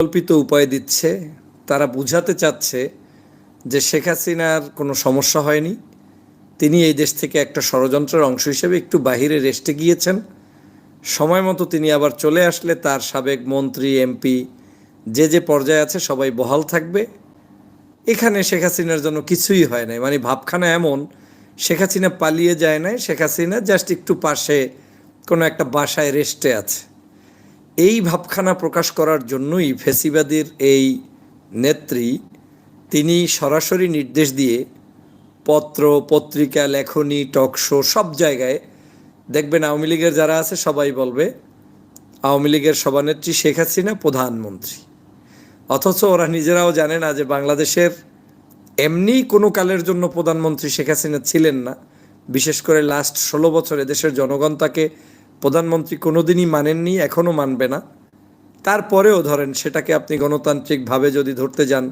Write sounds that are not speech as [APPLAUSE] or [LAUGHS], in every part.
কল্পিত উপায় দিচ্ছে, তারা বুঝাতে চাচ্ছে যে শেখ হাসিনার কোনো সমস্যা হয়নি। তিনি এই দেশ থেকে একটা ষড়যন্ত্রের অংশ হিসেবে একটু বাহিরে রেস্টে গিয়েছেন। সময় মতো তিনি আবার চলে আসলে তার সাবেক মন্ত্রী, এমপি, যে যে পর্যায়ে আছে সবাই বহাল থাকবে। এখানে শেখ হাসিনার জন্য কিছুই হয় নাই। মানে ভাবখানা এমন, শেখ হাসিনা পালিয়ে যায় নাই। শেখ হাসিনা জাস্ট একটু পাশে কোনো একটা বাসায় রেস্টে আছে। এই ভাবখানা প্রকাশ করার জন্যই ফেসিবাদীর এই নেত্রী, তিনি সরাসরি নির্দেশ দিয়ে পত্র, পত্রিকা, লেখনী টকশো সব জায়গায়, দেখবেন আওয়ামী লীগের যারা আছে সবাই বলবে, আওয়ামী লীগের সভানেত্রী শেখ হাসিনা প্রধানমন্ত্রী। অথচ ওরা নিজেরাও জানে না যে বাংলাদেশের এমনি কোনো কালের জন্য প্রধানমন্ত্রী শেখ হাসিনা ছিলেন না। বিশেষ করে লাস্ট ষোলো বছরে দেশের জনগণ তাকে প্রধানমন্ত্রী কোনোদিনই মানেননি, এখনও মানবে না। তারপরেও ধরেন সেটাকে আপনি গণতান্ত্রিকভাবে যদি ধরতে যান,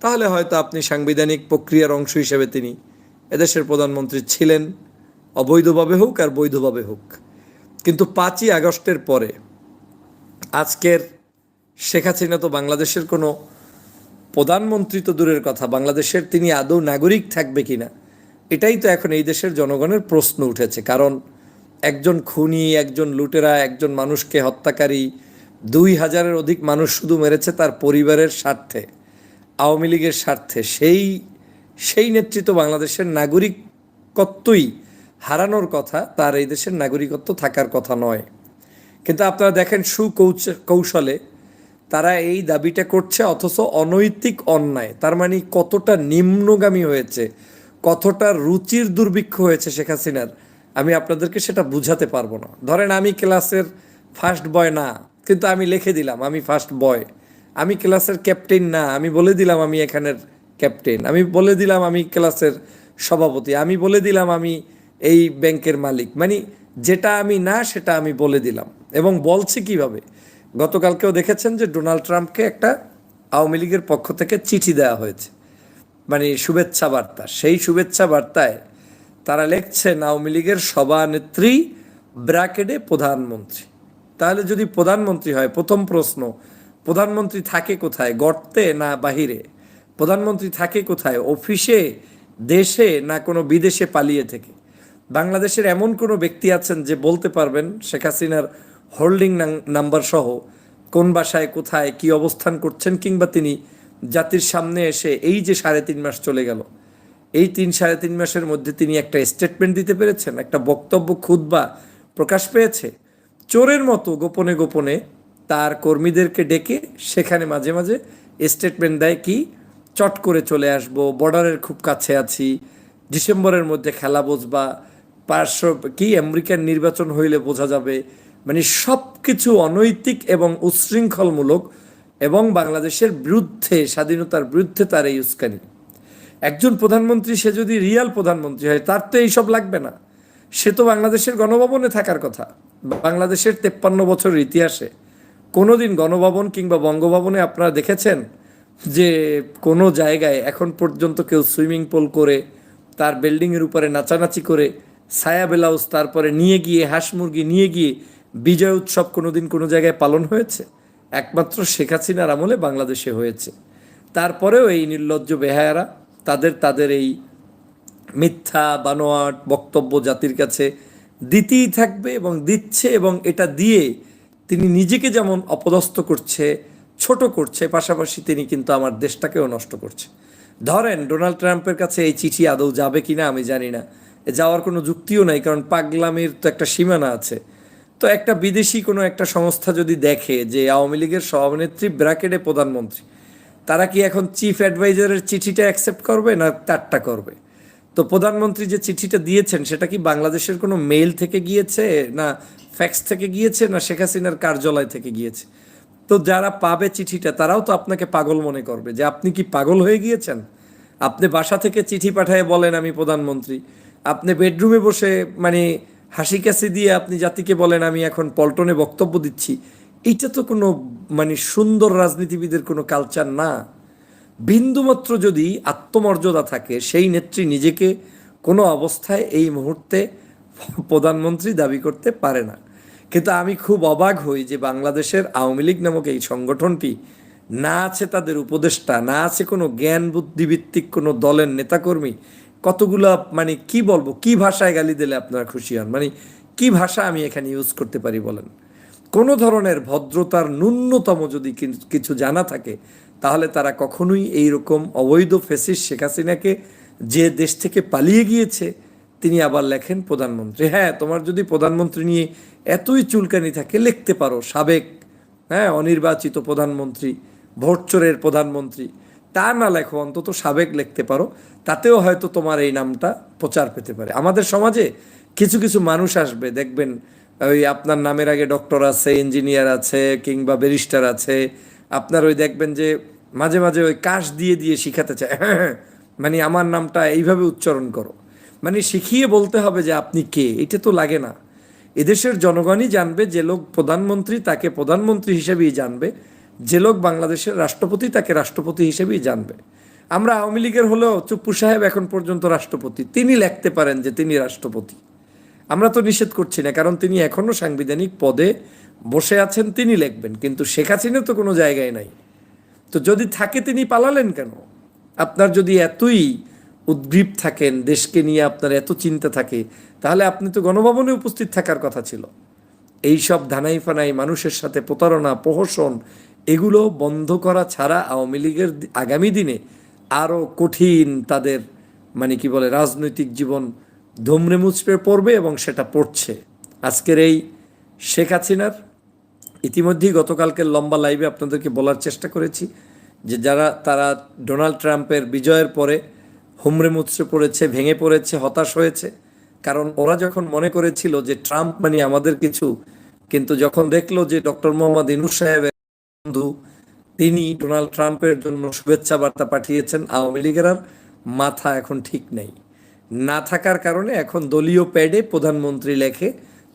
তাহলে হয়তো আপনি সাংবিধানিক প্রক্রিয়ার অংশ হিসেবে তিনি এদেশের প্রধানমন্ত্রী ছিলেন, অবৈধভাবে হোক আর বৈধভাবে হোক। কিন্তু পাঁচই আগস্টের পরে আজকের শেখ হাসিনা তো বাংলাদেশের কোনো প্রধানমন্ত্রী তো দূরের কথা, বাংলাদেশের তিনি আদৌ নাগরিক থাকবে কিনা, এটাই তো এখন এই দেশের জনগণের প্রশ্ন উঠেছে। কারণ একজন খুনি, একজন লুটেরা, একজন মানুষকে হত্যাকারী, দুই হাজারের অধিক মানুষ শুধু মেরেছে তার পরিবারের স্বার্থে, আওয়ামী লীগের স্বার্থে। সেই সেই নেতৃত্ব বাংলাদেশের নাগরিকত্বই হারানোর কথা, তার এই দেশের নাগরিকত্ব থাকার কথা নয়। কিন্তু আপনারা দেখেন সুকৌচ কৌশলে তারা এই দাবিটা করছে, অথচ অনৈতিক অন্যায়। তার মানে কতটা নিম্নগামী হয়েছে, কতটা রুচির দুর্ভিক্ষ হয়েছে শেখ হাসিনার। আমি আপনাদেরকে সেটা বুঝাতে পারব না। ধরেন আমি ক্লাসের ফার্স্ট বয় না, কিন্তু আমি লিখে দিলাম, আমি ফার্স্ট বয় আমি ক্লাসের ক্যাপ্টেন না, আমি বলে দিলাম আমি এখানের ক্যাপ্টেন আমি বলে দিলাম আমি ক্লাসের সভাপতি। আমি বলে দিলাম আমি এই ব্যাংকের মালিক। মানে যেটা আমি না, সেটা আমি বলে দিলাম। এবং বলছি কীভাবে? গতকালকেও দেখেছেন যে ডোনাল্ড ট্রাম্পকে একটা আওয়ামী লীগের পক্ষ থেকে চিঠি দেওয়া হয়েছে। মানে শুভেচ্ছা বার্তা। সেই শুভেচ্ছা বার্তায় তারা লিখছেন আওয়ামী লীগের সভানেত্রী ব্র্যাকেটে প্রধানমন্ত্রী। তাহলে যদি প্রধানমন্ত্রী হয়, প্রথম প্রশ্ন, প্রধানমন্ত্রী থাকে কোথায়? গর্তে না বাহিরে? প্রধানমন্ত্রী থাকে কোথায়? অফিসে, দেশে না কোনো বিদেশে পালিয়ে থেকে? বাংলাদেশের এমন কোনো ব্যক্তি আছেন যে বলতে পারবেন, শেখ হাসিনার হোল্ডিং নাম্বার সহ, কোন বাসায় কোথায়, কি অবস্থান করছেন কিংবা তিনি জাতির সামনে এসে এই যে সাড়ে তিন মাস চলে গেল এই তিন সাড়ে তিন মাসের মধ্যে তিনি একটা স্টেটমেন্ট দিতে পেরেছেন, একটা বক্তব্য খুদবা প্রকাশ পেয়েছে। চোরের মতো গোপনে গোপনে তার কর্মীদেরকে ডেকে সেখানে মাঝে মাঝে স্টেটমেন্ট দেয় কি, চট করে চলে আসব বর্ডারের খুব কাছে আছি, ডিসেম্বরের মধ্যে খেলা বসবা, পার্শ্ব কি আমেরিকান নির্বাচন হইলে বোঝা যাবে। মানে সব কিছু অনৈতিক এবং উচ্ছৃঙ্খলমূলক এবং বাংলাদেশের বিরুদ্ধে, স্বাধীনতার বিরুদ্ধে তার এই উস্কানি। একজন প্রধানমন্ত্রী, সে যদি রিয়াল প্রধানমন্ত্রী হয়, তার তো এইসব লাগবে না। সে তো বাংলাদেশের গণভবনে থাকার কথা। বাংলাদেশের তেপ্পান্ন বছরের ইতিহাসে কোনোদিন গণভবন কিংবা বঙ্গভবনে আপনারা দেখেছেন যে কোনো জায়গায় এখন পর্যন্ত কেউ সুইমিং পুল করে, তার বিল্ডিংয়ের উপরে নাচানাচি করে, ছায়া ব্লাউজ তারপরে নিয়ে গিয়ে, হাঁস মুরগি নিয়ে গিয়ে বিজয় উৎসব কোনোদিন কোনো জায়গায় পালন হয়েছে? একমাত্র শেখ হাসিনার আমলে বাংলাদেশে হয়েছে। তারপরেও এই নির্লজ্জ বেহায়ারা তাদের তাদের এই মিথ্যা, বানোয়াট বক্তব্য জাতির কাছে দিতেই থাকবে এবং দিচ্ছে এবং এটা দিয়ে তিনি নিজেকে যেমন অপদস্থ করছে, ছোট করছে, পাশাপাশি তিনি কিন্তু আমার দেশটাকেও নষ্ট করছে। ধরেন, ডোনাল্ড ট্রাম্পের কাছে এই চিঠি আদৌ যাবে কিনা আমি জানি না। যাওয়ার কোনো যুক্তিও নাই, কারণ পাগলামির তো একটা সীমানা আছে। তো একটা বিদেশি কোনো একটা সংস্থা যদি দেখে যে আওয়ামী লীগের সভানেত্রী ব্র্যাকেটে প্রধানমন্ত্রী তারা কি এখন চিফ অ্যাডভাইজারের চিঠিটা অ্যাকসেপ্ট করবে না তারটা করবে? তো প্রধানমন্ত্রী যে চিঠিটা দিয়েছেন, সেটা কি বাংলাদেশের কোনো মেইল থেকে গিয়েছে না ফ্যাক্স থেকে গিয়েছে না শেখ হাসিনার কার্যালয় থেকে গিয়েছে? তো যারা পাবে চিঠিটা, তারাও তো আপনাকে পাগল মনে করবে যে আপনি কি পাগল হয়ে গিয়েছেন? আপনি বাসা থেকে চিঠি পাঠায় বলেন আমি প্রধানমন্ত্রী। আপনি বেডরুমে বসে মানে হাসি কাশি দিয়ে আপনি জাতিকে বলেন আমি এখন পল্টনে বক্তব্য দিচ্ছি। এইটা তো কোনো মানে সুন্দর রাজনীতিবিদের কোনো কালচার না। বিন্দুমাত্র যদি আত্মমর্যাদা থাকে, সেই নেত্রী নিজেকে কোনো অবস্থায় এই মুহূর্তে প্রধানমন্ত্রী দাবি করতে পারে না। কিন্তু আমি খুব অবাক হই যে বাংলাদেশের আওয়ামী লীগ নামক এই সংগঠনটি না আছে তাদের উপদেষ্টা, না আছে কোনো জ্ঞান বুদ্ধিভিত্তিক কোনো দলের নেতাকর্মী। কতগুলো মানে কি বলব, কি ভাষায় গালি দিলে আপনারা খুশি হন? মানে কি ভাষা আমি এখানে ইউজ করতে পারি বলেন? কোনো ধরনের ভদ্রতার ন্যূনতম যদি কিছু জানা থাকে, তাহলে তারা কখনোই এই রকম অবৈধ ফেসিস শেখ হাসিনাকে যে দেশ থেকে পালিয়ে গিয়েছে, তিনি আবার লেখেন প্রধানমন্ত্রী। হ্যাঁ তোমার যদি প্রধানমন্ত্রী নিয়ে এতই চুলকানি থাকে, লিখতে পারো, সাবেক হ্যাঁ অনির্বাচিত প্রধানমন্ত্রী ভোটচোরের প্রধানমন্ত্রী, তা না লেখো, অন্তত সাবেক লিখতে পারো, তাতেও হয়তো তোমার এই নামটা প্রচার পেতে পারে। আমাদের সমাজে কিছু কিছু মানুষ আসবে, দেখবেন ওই আপনার নামের আগে ডক্টর আছে ইঞ্জিনিয়ার আছে, কিংবা ব্যারিস্টার আছে। আপনার ওই দেখবেন যে মাঝে মাঝে ওই কাশ দিয়ে দিয়ে শিখাতে চায়। [LAUGHS] মানে আমার নামটা এইভাবে উচ্চারণ করো। মানে শিখিয়ে বলতে হবে যে আপনি কে, এটা তো লাগে না। এদেশের জনগণই জানবে, যে লোক প্রধানমন্ত্রী তাকে প্রধানমন্ত্রী হিসেবেই জানবে, যে লোক বাংলাদেশের রাষ্ট্রপতি তাকে রাষ্ট্রপতি হিসেবেই জানবে। আমরা আওয়ামী লীগের হলেও চুপ্পু সাহেব এখন পর্যন্ত রাষ্ট্রপতি। তিনি লিখতে পারেন যে তিনি রাষ্ট্রপতি। আমরা তো নিষেধ করছি না, কারণ তিনি এখনও সাংবিধানিক পদে বসে আছেন, তিনি লিখবেন। কিন্তু শেখ হাসিনা তো কোনো জায়গায় নাই। তো যদি থাকে, তিনি পালালেন কেন? আপনার যদি এতই উদ্গ্রীব থাকেন, দেশকে নিয়ে আপনার এত চিন্তা থাকে, তাহলে আপনি তো গণভবনে উপস্থিত থাকার কথা ছিল। এই সব ধানাই ফানাই মানুষের সাথে প্রতারণা, প্রহসন, এগুলো বন্ধ করা ছাড়া আওয়ামী লীগের আগামী দিনে আরও কঠিন তাদের মানে কি বলে, রাজনৈতিক জীবন ধুমড়ে মুচড়ে পড়বে এবং সেটা পড়ছে। আজকের এই শেখ হাসিনার ইতিমধ্যেই গতকালকের লম্বা লাইভে আপনাদেরকে বলার চেষ্টা করেছি যে যারা, তারা ডোনাল্ড ট্রাম্পের বিজয়ের পরে হুমড়ে মুচড়ে পড়েছে, ভেঙে পড়েছে, হতাশ হয়েছে। কারণ ওরা যখন মনে করেছিল যে ট্রাম্প মানে আমাদের কিছু, কিন্তু যখন দেখল যে ডক্টর মোহাম্মদ ইনুস সাহেবের বন্ধু, তিনি ডোনাল্ড ট্রাম্পের জন্য শুভেচ্ছা বার্তা পাঠিয়েছেন, আওয়ামী লীগের মাথা এখন ঠিক নেই। না থাকার কারণে এখন দলীয় প্যাডে প্রধানমন্ত্রী লেখে,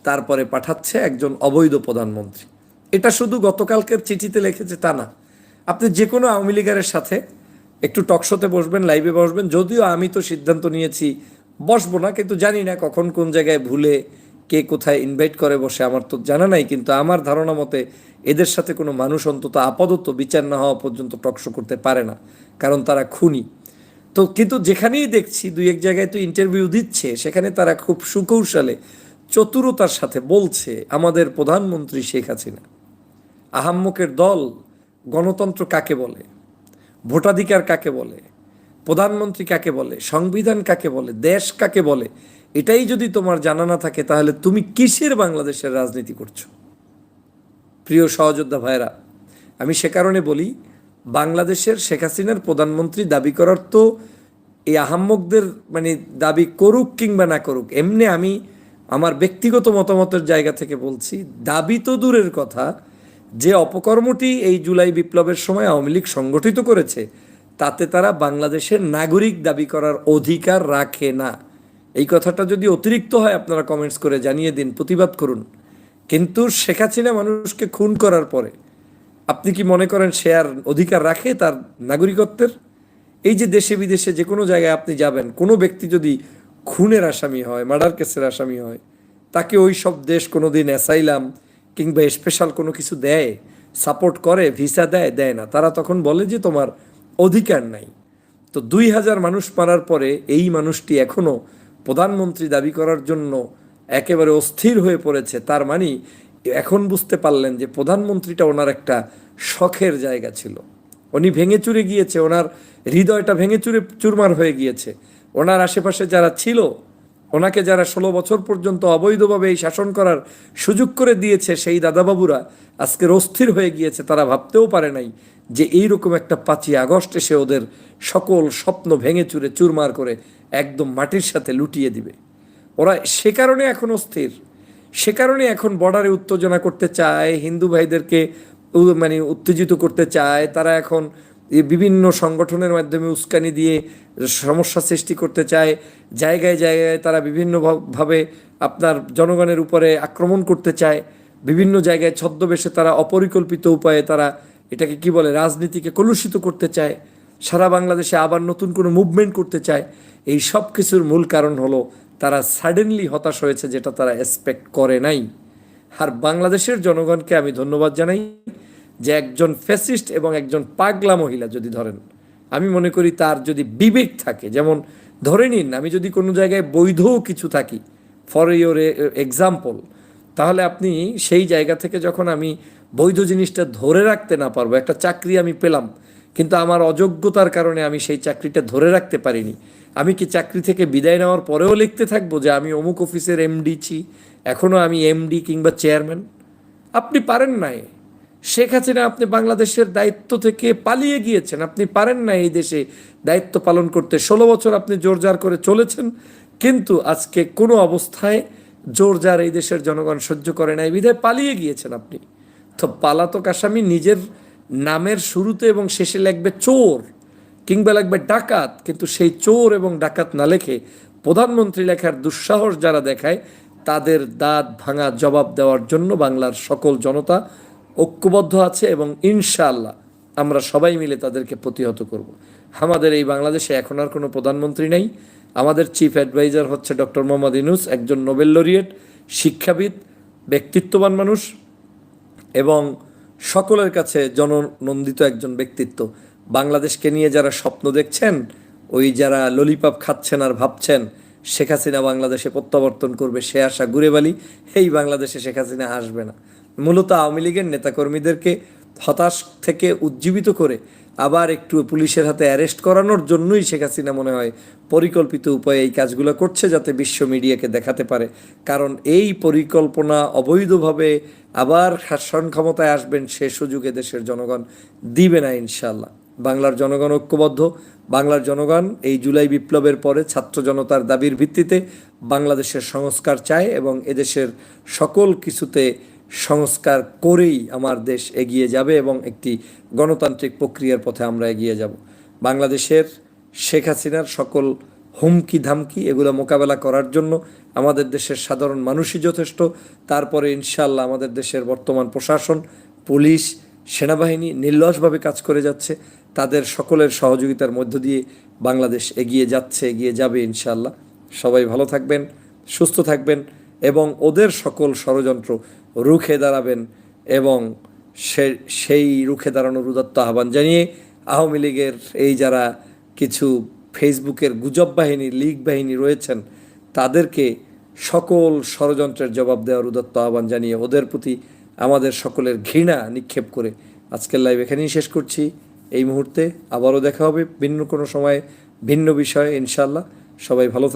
তারপরে পাঠাচ্ছে একজন অবৈধ প্রধানমন্ত্রী। এটা শুধু গতকালকের চিঠিতে লিখেছে তা না। আপনি যে কোনো আওয়ামী লীগের সাথে একটু টকশোতে বসবেন, লাইভে বসবেন, যদিও আমি তো সিদ্ধান্ত নিয়েছি, বসবো না, কিন্তু জানি না কখন কোন জায়গায় ভুলে কে কোথায় ইনভাইট করে বসে, আমার তো জানা নাই, কিন্তু আমার ধারণা মতে এদের সাথে কোনো মানুষ অন্তত আপাতত বিচার না হওয়া পর্যন্ত টকশো করতে পারে না, কারণ তারা খুনি। তো কিন্তু যেখানেই দেখছি দুই এক জায়গায় তো ইন্টারভিউ দিচ্ছে, সেখানে তারা খুব সুকৌশলে চতুরতার সাথে বলছে আমাদের প্রধানমন্ত্রী শেখ হাসিনা। আহাম্মকের দল গণতন্ত্র কাকে বলে? ভোটাধিকার কাকে বলে? প্রধানমন্ত্রী কাকে বলে? সংবিধান কাকে বলে? দেশ কাকে বলে? এটাই যদি তোমার জানা না থাকে, তাহলে তুমি কিসের বাংলাদেশের রাজনীতি করছ? প্রিয় সহযোদ্ধা ভাইরা আমি সে কারণে বলি বাংলাদেশের শেখ হাসিনার প্রধানমন্ত্রী দাবি করার তো এই আহাম্মকদের মানে দাবি করুক কিংবা না করুক, এমনি আমি আমার ব্যক্তিগত মতামতের জায়গা থেকে বলছি, দাবি তো দূরের কথা। যে অপকর্মটি এই জুলাই বিপ্লবের সময় আওয়ামী লীগ সংগঠিত করেছে, তাতে তারা বাংলাদেশের নাগরিক দাবি করার অধিকার রাখে না। এই কথাটা যদি অতিরিক্ত হয়, আপনারা কমেন্টস করে জানিয়ে দিন, প্রতিবাদ করুন। কিন্তু শেখ হাসিনা মানুষকে খুন করার পরে আপনি কি মনে করেন সে আর অধিকার রাখে তার নাগরিকত্বের? এই যে দেশে বিদেশে যে কোনো জায়গায় আপনি যাবেন, কোনো ব্যক্তি যদি খুনের আসামি হয় মার্ডার কেসের আসামি হয়, তাকে ওই সব দেশ কোনো দিন অ্যাসাইলাম কিংবা স্পেশাল কোনো কিছু দেয় সাপোর্ট করে ভিসা দেয় দেয় না। তারা তখন বলে যে তোমার অধিকার নাই। তো দুই হাজার মানুষ মারার পরে এই মানুষটি এখনও প্রধানমন্ত্রী দাবি করার জন্য একেবারে অস্থির হয়ে পড়েছে। তার মানে এখন বুঝতে পারলেন যে প্রধানমন্ত্রীটা ওনার একটা শখের জায়গা ছিল। উনি ভেঙে চুরে গিয়েছে, ওনার হৃদয়টা ভেঙে চুরে, চুরমার হয়ে গিয়েছে। ওনার আশেপাশে যারা ছিল, ওনাকে যারা ষোলো বছর পর্যন্ত অবৈধভাবে এই শাসন করার সুযোগ করে দিয়েছে, সেই দাদাবাবুরা আজকের অস্থির হয়ে গিয়েছে। তারা ভাবতেও পারে নাই যে এইরকম একটা পাঁচই আগস্ট এসে ওদের সকল স্বপ্ন ভেঙে চুরে, চুরমার করে একদম মাটির সাথে লুটিয়ে দিবে। ওরা সে কারণে এখন অস্থির। সে কারণে এখন বর্ডারে উত্তেজনা করতে চায়, হিন্দু ভাইদেরকে মানে উত্তেজিত করতে চায়, তারা এখন বিভিন্ন সংগঠনের মাধ্যমে উস্কানি দিয়ে সমস্যা সৃষ্টি করতে চায়। জায়গায় জায়গায় তারা বিভিন্নভাবে আপনার জনগণের উপরে আক্রমণ করতে চায়। বিভিন্ন জায়গায় ছদ্মবেশে তারা অপরিকল্পিত উপায়ে তারা এটাকে কি বলে, রাজনীতিকে কলুষিত করতে চায়। সারা বাংলাদেশে আবার নতুন কোনো মুভমেন্ট করতে চায়। এই সব কিছুর মূল কারণ হলো তারা সাডেনলি হতাশ হয়েছে যেটা তারা এক্সপেক্ট করে নাই। আর বাংলাদেশের জনগণকে আমি ধন্যবাদ জানাই যে একজন ফ্যাসিস্ট এবং একজন পাগলা মহিলা যদি ধরেন, আমি মনে করি তার যদি বিবেক থাকে, যেমন ধরে নিন আমি যদি কোনো জায়গায় বৈধও কিছু থাকি ফর ইওর এক্সাম্পল তাহলে আপনি সেই জায়গা থেকে যখন আমি বৈধ জিনিসটা ধরে রাখতে না পারব, একটা চাকরি আমি পেলাম, কিন্তু আমার অযোগ্যতার কারণে আমি সেই চাকরিটা ধরে রাখতে পারিনি আমি কি চাকরি থেকে বিদায় নেওয়ার পরেও লিখতে থাকব যে আমি অমুক অফিসের এমডি ছি এখনও আমি এমডি কিংবা চেয়ারম্যান? আপনি পারেন নাই। শেখ হাসিনা, আপনি বাংলাদেশের দায়িত্ব থেকে পালিয়ে গিয়েছেন। আপনি পারেন না এই দেশে দায়িত্ব পালন করতে। ষোলো বছর আপনি জোরজার করে চলেছেন, কিন্তু আজকে কোনো অবস্থায় জোরজার এই দেশের জনগণ সহ্য করে নাই। বিধায় পালিয়ে গিয়েছেন আপনি। তো পালাতক আসামি নিজের নামের শুরুতে এবং শেষে লাগবে চোর। কিংবা লাগবে ডাকাত, কিন্তু সেই চোর এবং ডাকাত না লেখে প্রধানমন্ত্রী লেখার দুঃসাহস যারা দেখায়, তাদের দাঁত ভাঙা জবাব দেওয়ার জন্য বাংলার সকল জনতা ঐক্যবদ্ধ আছে এবং ইনশাআল্লাহ আমরা সবাই মিলে তাদেরকে প্রতিহত করব। আমাদের এই বাংলাদেশে এখন আর কোনো প্রধানমন্ত্রী নেই। আমাদের চিফ অ্যাডভাইজার হচ্ছে ডক্টর মোহাম্মদ ইনুস একজন নোবেল লরিয়েট, শিক্ষাবিদ, ব্যক্তিত্ববান মানুষ এবং সকলের কাছে জননন্দিত একজন ব্যক্তিত্ব। বাংলাদেশকে নিয়ে যারা স্বপ্ন দেখছেন, ওই যারা ললিপপ খাচ্ছেন আর ভাবছেন, শেখ হাসিনা বাংলাদেশে প্রত্যাবর্তন করবে, সে আশা ঘুরে বালি, এই বাংলাদেশে শেখ হাসিনা আসবে না। মূলত আওয়ামী লীগের নেতাকর্মীদেরকে হতাশ থেকে উজ্জীবিত করে আবার একটু পুলিশের হাতে অ্যারেস্ট করানোর জন্যই শেখ হাসিনা মনে হয় পরিকল্পিত উপায়ে এই কাজগুলো করছে, যাতে বিশ্ব মিডিয়াকে দেখাতে পারে। কারণ এই পরিকল্পনা অবৈধভাবে আবার শাসন ক্ষমতায় আসবেন, সে সুযোগে দেশের জনগণ দিবে না ইনশাল্লাহ বাংলার জনগণ ঐক্যবদ্ধ। বাংলার জনগণ এই জুলাই বিপ্লবের পরে ছাত্র জনতার দাবির ভিত্তিতে বাংলাদেশের সংস্কার চায় এবং এদেশের সকল কিছুতে সংস্কার করেই আমার দেশ এগিয়ে যাবে এবং একটি গণতান্ত্রিক প্রক্রিয়ার পথে আমরা এগিয়ে যাব। বাংলাদেশের শেখ হাসিনার সকল হুমকি ধামকি এগুলো মোকাবেলা করার জন্য আমাদের দেশের সাধারণ মানুষই যথেষ্ট। তারপরে ইনশাল্লাহ আমাদের দেশের বর্তমান প্রশাসন, পুলিশ সেনাবাহিনী নির্লসভাবে কাজ করে যাচ্ছে। তাদের সকলের সহযোগিতার মধ্য দিয়ে বাংলাদেশ এগিয়ে যাচ্ছে, এগিয়ে যাবে ইনশাল্লাহ সবাই ভালো থাকবেন, সুস্থ থাকবেন এবং ওদের সকল ষড়যন্ত্র রুখে দাঁড়াবেন এবং সে, সেই রুখে দাঁড়ানোর উদাত্ত আহ্বান জানিয়ে আওয়ামী লীগের এই যারা কিছু ফেসবুকের গুজব বাহিনী, লীগ বাহিনী রয়েছেন, তাদেরকে সকল ষড়যন্ত্রের জবাব দেওয়ার উদাত্ত আহ্বান জানিয়ে ওদের প্রতি আমাদের সকলের ঘৃণা নিক্ষেপ করে আজকের লাইভ এখানেই শেষ করছি। এই মুহূর্তে আবারও দেখা হবে ভিন্ন কোনো সময়, ভিন্ন বিষয়ে ইনশাল্লাহ সবাই ভালো থাক